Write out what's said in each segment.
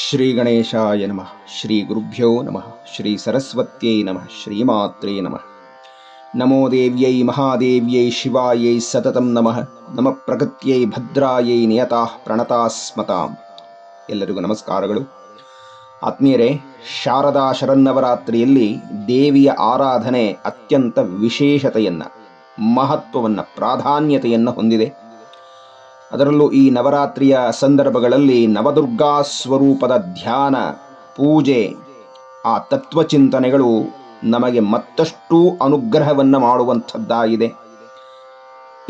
ಶ್ರೀ ಗಣೇಶಾಯ ನಮಃ ಶ್ರೀ ಗುರುಭ್ಯೋ ನಮಃ ಶ್ರೀ ಸರಸ್ವತ್ಯೈ ನಮಃ ಶ್ರೀಮಾತ್ರೇ ನಮಃ ನಮೋ ದೇವ್ಯೈ ಮಹಾದೇವ್ಯೈ ಶಿವಾಯೈ ಸತತಂ ನಮಃ ನಮ ಪ್ರಗತ್ಯೈ ಭದ್ರಾಯೈ ನಿಯತಾ ಪ್ರಣತಾಸ್ಮತಾಂ ಎಲ್ಲರಿಗೂ ನಮಸ್ಕಾರಗಳು. ಆತ್ಮೀಯರೇ, ಶಾರದಾ ಶರನ್ನವರಾತ್ರಿಯಲ್ಲಿ ದೇವಿಯ ಆರಾಧನೆ ಅತ್ಯಂತ ವಿಶೇಷತೆಯನ್ನು, ಮಹತ್ವವನ್ನು, ಪ್ರಾಧಾನ್ಯತೆಯನ್ನು ಹೊಂದಿದೆ. ಅದರಲ್ಲೂ ಈ ನವರಾತ್ರಿಯ ಸಂದರ್ಭಗಳಲ್ಲಿ ನವದುರ್ಗಾ ಸ್ವರೂಪದ ಧ್ಯಾನ, ಪೂಜೆ, ಆ ತತ್ವಚಿಂತನೆಗಳು ನಮಗೆ ಮತ್ತಷ್ಟು ಅನುಗ್ರಹವನ್ನು ಮಾಡುವಂಥದ್ದಾಗಿದೆ.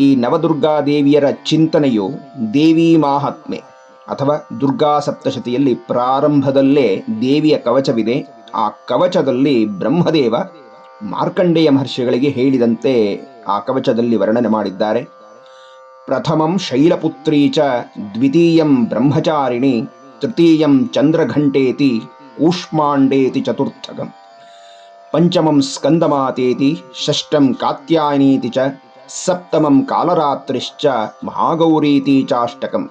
ಈ ನವದುರ್ಗಾ ದೇವಿಯರ ಚಿಂತನೆಯು ದೇವಿ ಮಾಹಾತ್ಮೆ ಅಥವಾ ದುರ್ಗಾ ಸಪ್ತಶತಿಯಲ್ಲಿ ಪ್ರಾರಂಭದಲ್ಲೇ ದೇವಿಯ ಕವಚವಿದೆ. ಆ ಕವಚದಲ್ಲಿ ಬ್ರಹ್ಮದೇವ ಮಾರ್ಕಂಡೇಯ ಮಹರ್ಷಿಗಳಿಗೆ ಹೇಳಿದಂತೆ ಆ ಕವಚದಲ್ಲಿ ವರ್ಣನೆ ಮಾಡಿದ್ದಾರೆ. ಪ್ರಥಮಂ ಶೈಲಪುತ್ರೀ ಚ ದ್ವಿತೀಯಂ ಬ್ರಹ್ಮಚಾರಿಣಿ ತೃತೀಯಂ ಚಂದ್ರಘಂಟೇತಿ ಕೂಷ್ಮಾಂಡೇತಿ ಚತುರ್ಥಕಂ ಪಂಚಮಂ ಸ್ಕಂದಮಾತೇತಿ ಷಷ್ಠಂ ಕಾತ್ಯಾಯನೀತಿ ಚ ಸಪ್ತಮಂ ಕಾಲರಾತ್ರಿಶ್ಚ ಮಹಾಗೌರೀತಿ ಚಾಷ್ಟಕಂ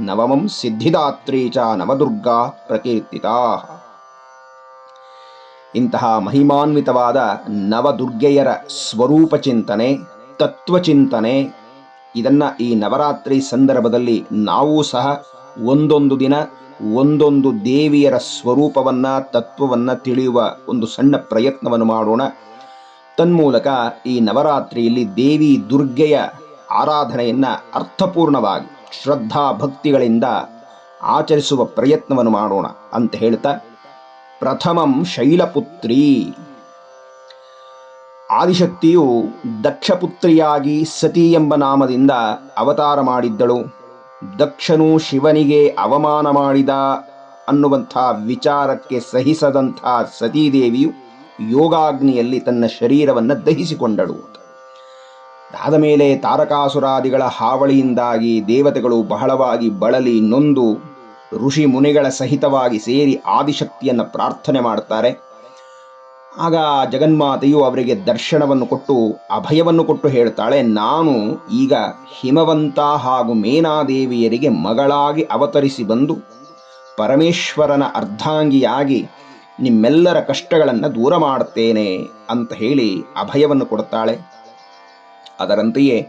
ನವಮಂ ಸಿದ್ಧಿದಾತ್ರಿ ಚ ನವದುರ್ಗಾ ಪ್ರಕೀರ್ತಿತಾ ಇಂತಹ ಮಹಿಮಾನ್ವಿತವಾದ ನವದುರ್ಗೆಯರ ಸ್ವರೂಪ ಚಿಂತನೆ ತತ್ವಚಿಂತನೆ ಇದನ್ನು ಈ ನವರಾತ್ರಿ ಸಂದರ್ಭದಲ್ಲಿ ನಾವು ಸಹ ಒಂದೊಂದು ದಿನ ಒಂದೊಂದು ದೇವಿಯರ ಸ್ವರೂಪವನ್ನು, ತತ್ವವನ್ನು ತಿಳಿಯುವ ಒಂದು ಸಣ್ಣ ಪ್ರಯತ್ನವನ್ನು ಮಾಡೋಣ. ತನ್ಮೂಲಕ ಈ ನವರಾತ್ರಿಯಲ್ಲಿ ದೇವಿ ದುರ್ಗೆಯ ಆರಾಧನೆಯನ್ನು ಅರ್ಥಪೂರ್ಣವಾಗಿ, ಶ್ರದ್ಧಾ ಭಕ್ತಿಗಳಿಂದ ಆಚರಿಸುವ ಪ್ರಯತ್ನವನ್ನು ಮಾಡೋಣ ಅಂತ ಹೇಳ್ತಾ, ಪ್ರಥಮಂ ಶೈಲಪುತ್ರಿ. ಆದಿಶಕ್ತಿಯು ದಕ್ಷಪುತ್ರಿಯಾಗಿ ಸತಿ ಎಂಬ ನಾಮದಿಂದ ಅವತಾರ ಮಾಡಿದ್ದಳು. ದಕ್ಷನು ಶಿವನಿಗೆ ಅವಮಾನ ಮಾಡಿದ ಅನ್ನುವಂಥ ವಿಚಾರಕ್ಕೆ ಸಹಿಸದಂಥ ಸತೀದೇವಿಯು ಯೋಗಾಗ್ನಿಯಲ್ಲಿ ತನ್ನ ಶರೀರವನ್ನು ದಹಿಸಿಕೊಂಡಳು. ಅದಾದ ಮೇಲೆ ತಾರಕಾಸುರಾದಿಗಳ ಹಾವಳಿಯಿಂದಾಗಿ ದೇವತೆಗಳು ಬಹಳವಾಗಿ ಬಳಲಿ ನೊಂದು ಋಷಿ ಮುನಿಗಳ ಸಹಿತವಾಗಿ ಸೇರಿ ಆದಿಶಕ್ತಿಯನ್ನು ಪ್ರಾರ್ಥನೆ ಮಾಡ್ತಾರೆ. ಆಗ ಜಗನ್ಮಾತೆಯು ಅವರಿಗೆ ದರ್ಶನವನ್ನು ಕೊಟ್ಟು, ಅಭಯವನ್ನು ಕೊಟ್ಟು ಹೇಳ್ತಾಳೆ ನಾನು ಈಗ ಹಿಮವಂತ ಹಾಗೂ ಮೇನಾದೇವಿಯರಿಗೆ ಮಗಳಾಗಿ ಅವತರಿಸಿ ಬಂದು, ಪರಮೇಶ್ವರನ ಅರ್ಧಾಂಗಿಯಾಗಿ ನಿಮ್ಮೆಲ್ಲರ ಕಷ್ಟಗಳನ್ನು ದೂರ ಮಾಡುತ್ತೇನೆ ಅಂತ ಹೇಳಿ ಅಭಯವನ್ನು ಕೊಡುತ್ತಾಳೆ. ಅದರಂತೆಯೇ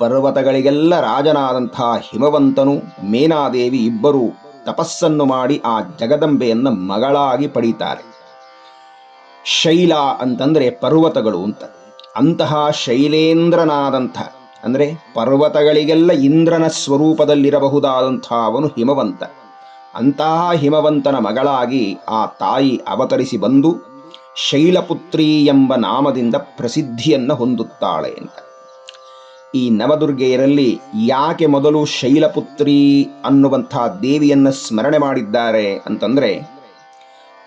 ಪರ್ವತಗಳಿಗೆಲ್ಲ ರಾಜನಾದಂಥ ಹಿಮವಂತನು, ಮೇನಾದೇವಿ ಇಬ್ಬರು ತಪಸ್ಸನ್ನು ಮಾಡಿ ಆ ಜಗದಂಬೆಯನ್ನು ಮಗಳಾಗಿ ಪಡೀತಾರೆ. ಶೈಲ ಅಂತಂದರೆ ಪರ್ವತಗಳು ಅಂತ. ಅಂತಹ ಶೈಲೇಂದ್ರನಾದಂಥ, ಅಂದರೆ ಪರ್ವತಗಳಿಗೆಲ್ಲ ಇಂದ್ರನ ಸ್ವರೂಪದಲ್ಲಿರಬಹುದಾದಂಥ ಅವನು ಹಿಮವಂತ. ಅಂತಹ ಹಿಮವಂತನ ಮಗಳಾಗಿ ಆ ತಾಯಿ ಅವತರಿಸಿ ಬಂದು ಶೈಲಪುತ್ರಿ ಎಂಬ ನಾಮದಿಂದ ಪ್ರಸಿದ್ಧಿಯನ್ನು ಹೊಂದುತ್ತಾಳೆ ಅಂತ. ಈ ನವದುರ್ಗೆಯರಲ್ಲಿ ಯಾಕೆ ಮೊದಲು ಶೈಲಪುತ್ರಿ ಅನ್ನುವಂಥ ದೇವಿಯನ್ನು ಸ್ಮರಣೆ ಮಾಡಿದ್ದಾರೆ ಅಂತಂದರೆ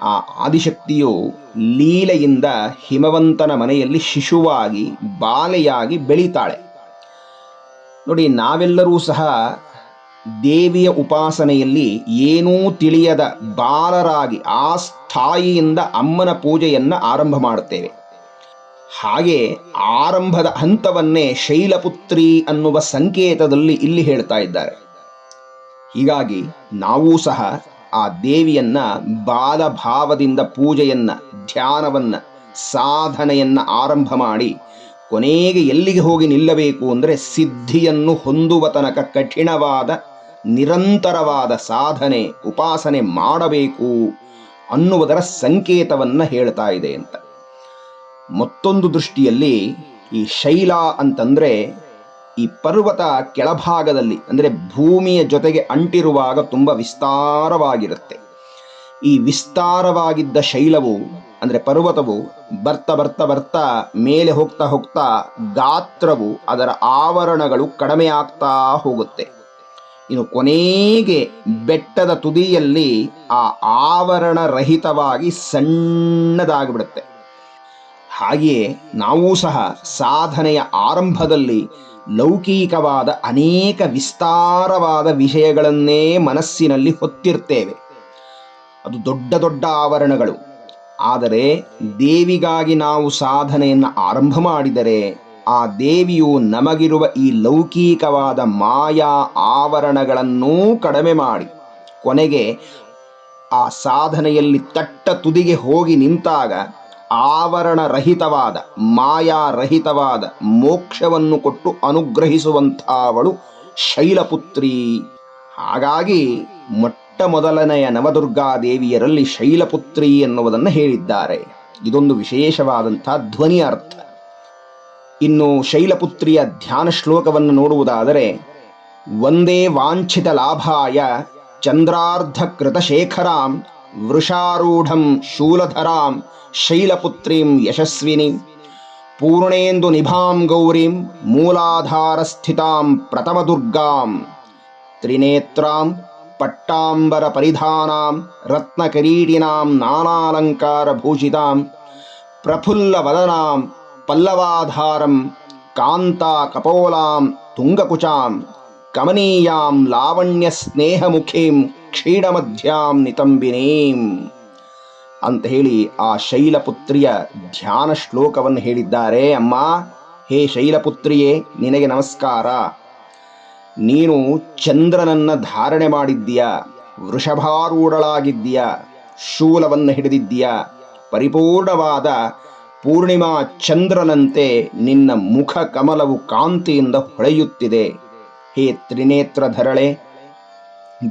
ಆ ಆದಿಶಕ್ತಿಯು ಲೀಲೆಯಿಂದ ಹಿಮವಂತನ ಮನೆಯಲ್ಲಿ ಶಿಶುವಾಗಿ, ಬಾಲೆಯಾಗಿ ಬೆಳೀತಾಳೆ. ನೋಡಿ, ನಾವೆಲ್ಲರೂ ಸಹ ದೇವಿಯ ಉಪಾಸನೆಯಲ್ಲಿ ಏನೂ ತಿಳಿಯದ ಬಾಲರಾಗಿ, ಆ ಸ್ಥಾಯಿಯಿಂದ ಅಮ್ಮನ ಪೂಜೆಯನ್ನು ಆರಂಭ ಮಾಡುತ್ತೇವೆ. ಹಾಗೆ ಆರಂಭದ ಹಂತವನ್ನೇ ಶೈಲಪುತ್ರಿ ಅನ್ನುವ ಸಂಕೇತದಲ್ಲಿ ಇಲ್ಲಿ ಹೇಳ್ತಾ ಇದ್ದಾರೆ. ಹೀಗಾಗಿ ನಾವೂ ಸಹ ಆ ದೇವಿಯನ್ನ ಬಾಲಭಾವದಿಂದ ಪೂಜೆಯನ್ನ, ಧ್ಯಾನವನ್ನ, ಸಾಧನೆಯನ್ನ ಆರಂಭ ಮಾಡಿ ಕೊನೆಗೆ ಎಲ್ಲಿಗೆ ಹೋಗಿ ನಿಲ್ಲಬೇಕು ಅಂದರೆ ಸಿದ್ಧಿಯನ್ನು ಹೊಂದುವ ತನಕ ಕಠಿಣವಾದ, ನಿರಂತರವಾದ ಸಾಧನೆ, ಉಪಾಸನೆ ಮಾಡಬೇಕು ಅನ್ನುವುದರ ಸಂಕೇತವನ್ನು ಹೇಳ್ತಾ ಇದೆ ಅಂತ. ಮತ್ತೊಂದು ದೃಷ್ಟಿಯಲ್ಲಿ ಈ ಶೈಲ ಅಂತಂದರೆ ಈ ಪರ್ವತ ಕೆಳಭಾಗದಲ್ಲಿ, ಅಂದರೆ ಭೂಮಿಯ ಜೊತೆಗೆ ಅಂಟಿರುವಾಗ ತುಂಬ ವಿಸ್ತಾರವಾಗಿರುತ್ತೆ. ಈ ವಿಸ್ತಾರವಾಗಿದ್ದ ಶೈಲವು, ಅಂದರೆ ಪರ್ವತವು, ಬರ್ತಾ ಬರ್ತಾ ಬರ್ತಾ ಮೇಲೆ ಹೋಗ್ತಾ ಹೋಗ್ತಾ ಗಾತ್ರವು ಅದರ ಆವರಣಗಳು ಕಡಿಮೆ ಆಗ್ತಾ ಹೋಗುತ್ತೆ. ಇನ್ನು ಕೊನೆಗೆ ಬೆಟ್ಟದ ತುದಿಯಲ್ಲಿ ಆ ಆವರಣ ರಹಿತವಾಗಿ ಸಣ್ಣದಾಗಿಬಿಡುತ್ತೆ. ಹಾಗೆಯೇ ನಾವು ಸಹ ಸಾಧನೆಯ ಆರಂಭದಲ್ಲಿ ಲೌಕಿಕವಾದ ಅನೇಕ ವಿಸ್ತಾರವಾದ ವಿಷಯಗಳನ್ನೇ ಮನಸ್ಸಿನಲ್ಲಿ ಹೊತ್ತಿರ್ತೇವೆ. ಅದು ದೊಡ್ಡ ದೊಡ್ಡ ಆವರಣಗಳು. ಆದರೆ ದೇವಿಗಾಗಿ ನಾವು ಸಾಧನೆಯನ್ನು ಆರಂಭ ಮಾಡಿದರೆ ಆ ದೇವಿಯು ನಮಗಿರುವ ಈ ಲೌಕಿಕವಾದ ಮಾಯಾ ಆವರಣಗಳನ್ನೂ ಕಡಿಮೆ ಮಾಡಿ ಕೊನೆಗೆ ಆ ಸಾಧನೆಯಲ್ಲಿ ತಟ್ಟ ತುದಿಗೆ ಹೋಗಿ ನಿಂತಾಗ ಆವರಣರಹಿತವಾದ, ಮಾಯಾರಹಿತವಾದ ಮೋಕ್ಷವನ್ನು ಕೊಟ್ಟು ಅನುಗ್ರಹಿಸುವಂಥವಳು ಶೈಲಪುತ್ರಿ. ಹಾಗಾಗಿ ಮೊಟ್ಟ ಮೊದಲನೆಯ ನವದುರ್ಗಾದೇವಿಯರಲ್ಲಿ ಶೈಲಪುತ್ರಿ ಎನ್ನುವುದನ್ನು ಹೇಳಿದ್ದಾರೆ. ಇದೊಂದು ವಿಶೇಷವಾದಂಥ ಧ್ವನಿ ಅರ್ಥ. ಇನ್ನು ಶೈಲಪುತ್ರಿಯ ಧ್ಯಾನ ಶ್ಲೋಕವನ್ನು ನೋಡುವುದಾದರೆ ಒಂದೇ ವಾಂಛಿತ ಲಾಭಾಯ ಚಂದ್ರಾರ್ಧ ಕೃತಶೇಖರಾಂ वृषारूढं शूलधरां शैलपुत्रीं यशस्विनी पूर्णेन्दुनिभां गौरीं मूलाधारस्थितां प्रतमदुर्गां त्रिनेत्रां पट्टाम्बरपरिधानां रत्नकिरीडिनां नानालङ्कारभूषितां प्रफुल्लवदनां पल्लवाधारं कान्ताकपोलां तुङ्गकुचां कमनीयां लावण्यस्नेहमुखीं ಕ್ಷೀಣಮಧ್ಯಾಂ ನಿತಂಬಿನೀಂ ಅಂತ ಹೇಳಿ ಆ ಶೈಲಪುತ್ರಿಯ ಧ್ಯಾನ ಶ್ಲೋಕವನ್ನು ಹೇಳಿದ್ದಾರೆ. ಅಮ್ಮ, ಹೇ ಶೈಲಪುತ್ರಿಯೇ, ನಿನಗೆ ನಮಸ್ಕಾರ. ನೀನು ಚಂದ್ರನನ್ನ ಧಾರಣೆ ಮಾಡಿದ್ದೀಯ, ವೃಷಭಾರೂಢಳಾಗಿದ್ದೀಯ, ಶೂಲವನ್ನು ಹಿಡಿದಿದ್ದೀಯ, ಪರಿಪೂರ್ಣವಾದ ಪೂರ್ಣಿಮಾ ಚಂದ್ರನಂತೆ ನಿನ್ನ ಮುಖ ಕಮಲವು ಕಾಂತಿಯಿಂದ ಹೊಳೆಯುತ್ತಿದೆ. ಹೇ ತ್ರಿನೇತ್ರಧರಳೆ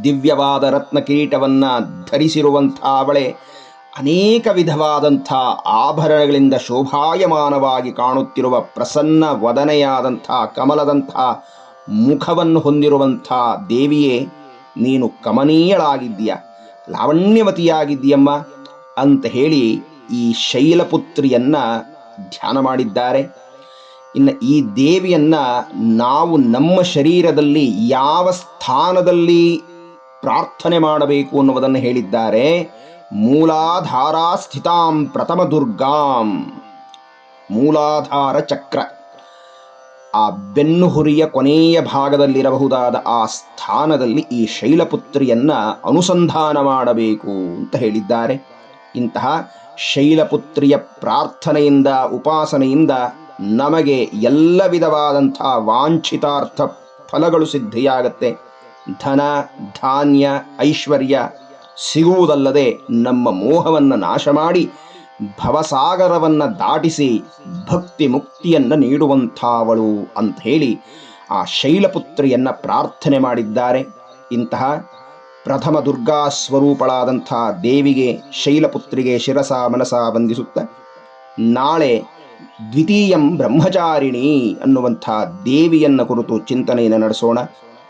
ದಿವ್ಯವಾದ ರತ್ನ ಕಿರೀಟವನ್ನ ಧರಿಸಿರುವಂಥ ಅವಳೆ ಅನೇಕ ವಿಧವಾದಂಥ ಆಭರಣಗಳಿಂದ ಶೋಭಾಯಮಾನವಾಗಿ ಕಾಣುತ್ತಿರುವ ಪ್ರಸನ್ನ ವದನೆಯಾದಂಥ ಕಮಲದಂಥ ಮುಖವನ್ನು ಹೊಂದಿರುವಂಥ ದೇವಿಯೇ, ನೀನು ಕಮನೀಯಳಾಗಿದ್ದೀಯ, ಲಾವಣ್ಯವತಿಯಾಗಿದ್ದೀಯಮ್ಮ ಅಂತ ಹೇಳಿ ಈ ಶೈಲಪುತ್ರಿಯನ್ನ ಧ್ಯಾನ ಮಾಡಿದ್ದಾರೆ. ಇನ್ನು ಈ ದೇವಿಯನ್ನ ನಾವು ನಮ್ಮ ಶರೀರದಲ್ಲಿ ಯಾವ ಸ್ಥಾನದಲ್ಲಿ ಪ್ರಾರ್ಥನೆ ಮಾಡಬೇಕು ಅನ್ನುವುದನ್ನು ಹೇಳಿದ್ದಾರೆ. ಮೂಲಾಧಾರಾ ಸ್ಥಿತಾಂ ಪ್ರಥಮ ದುರ್ಗಾಂ. ಮೂಲಾಧಾರ ಚಕ್ರ. ಆ ಬೆನ್ನುಹುರಿಯ ಕೊನೆಯ ಭಾಗದಲ್ಲಿರಬಹುದಾದ ಆ ಸ್ಥಾನದಲ್ಲಿ ಈ ಶೈಲಪುತ್ರಿಯನ್ನ ಅನುಸಂಧಾನ ಮಾಡಬೇಕು ಅಂತ ಹೇಳಿದ್ದಾರೆ. ಇಂತಹ ಶೈಲಪುತ್ರಿಯ ಪ್ರಾರ್ಥನೆಯಿಂದ, ಉಪಾಸನೆಯಿಂದ ನಮಗೆ ಎಲ್ಲ ವಿಧವಾದಂತಹ ವಾಂಛಿತಾರ್ಥ ಫಲಗಳು ಸಿದ್ಧಿಯಾಗತ್ತೆ. ಧನ, ಧಾನ್ಯ, ಐಶ್ವರ್ಯ ಸಿಗುವುದಲ್ಲದೆ ನಮ್ಮ ಮೋಹವನ್ನು ನಾಶ ಮಾಡಿ ಭವಸಾಗರವನ್ನ ದಾಟಿಸಿ ಭಕ್ತಿ ಮುಕ್ತಿಯನ್ನ ನೀಡುವಂಥವಳು ಅಂತ ಹೇಳಿ ಆ ಶೈಲಪುತ್ರಿಯನ್ನು ಪ್ರಾರ್ಥನೆ ಮಾಡಿದ್ದಾರೆ. ಇಂತಹ ಪ್ರಥಮ ದುರ್ಗಾ ಸ್ವರೂಪಳಾದಂಥ ದೇವಿಗೆ, ಶೈಲಪುತ್ರಿಗೆ ಶಿರಸ ಮನಸ ವಂದಿಸುತ್ತ ನಾಳೆ ದ್ವಿತೀಯಂ ಬ್ರಹ್ಮಚಾರಿಣಿ ಅನ್ನುವಂಥ ದೇವಿಯನ್ನ ಕುರಿತು ಚಿಂತನೆಯನ್ನು ನಡೆಸೋಣ.